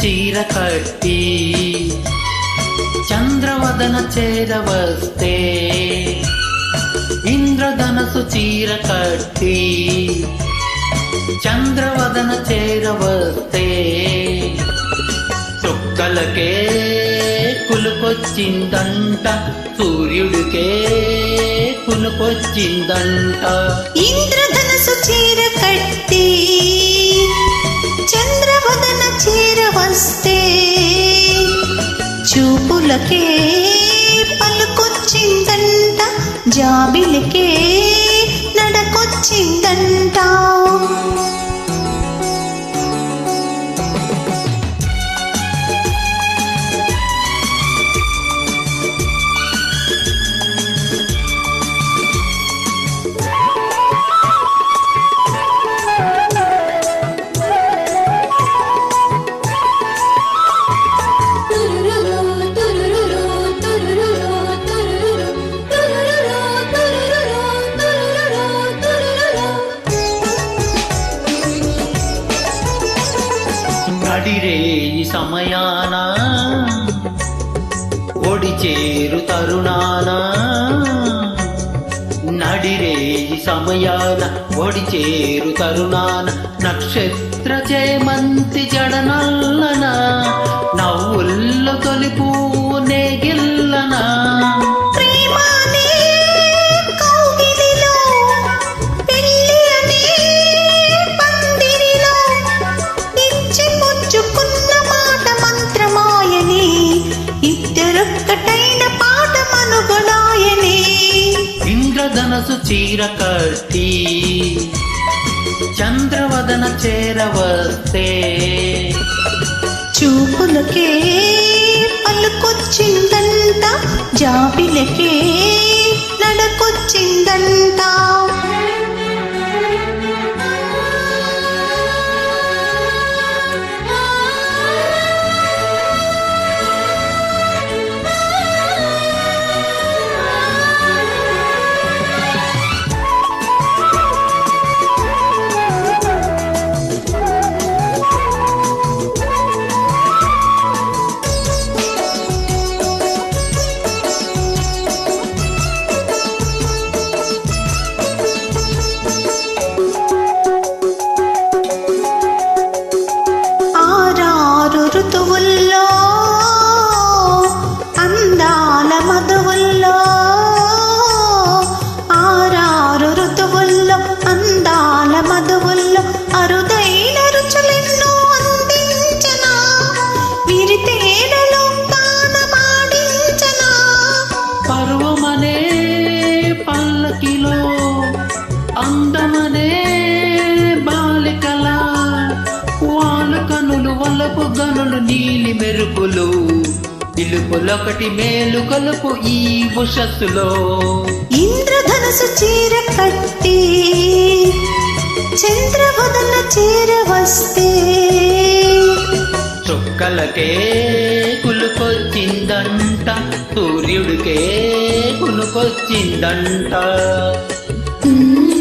చీర కట్టి చంద్రవదన చేరవస్తే ఇంద్రధనసు చీర కట్టి చంద్రవదన చేరవస్తే చుక్కలకే కులుకొచ్చిందంట సూర్యుడికే కులుకొచ్చిందంట ఇంద్రధనసు చీర కట్టి వస్తే చూపులకే పలుకొచ్చిందంట జాబిలికే సమయాన? ఒడిచేరు తరుణాన? నడిరేయి సమయాన? ఒడిచేరు తరుణాన? నక్షత్ర చేమంతి జడనల్లన? నవ్వుల్లో తొలిపూ మనసు చీర కట్టి చంద్రవదన చేరవస్తే చూపులకే పలుకొచ్చిందంట జాబిలకే నడకొచ్చిందంట ಅಮೃತವಲ್ಲ గనులు నీలి మెరుపులు పిలుపులొకటి మేలు కలుపు ఈ ఉషస్సులో. ఇంద్రధనసు చీర కట్టి చంద్రవదన చీర వస్తే. చుక్కలకే కులుకొచ్చిందంట సూర్యుడికే కునుకొచ్చిందంట మ్మ్.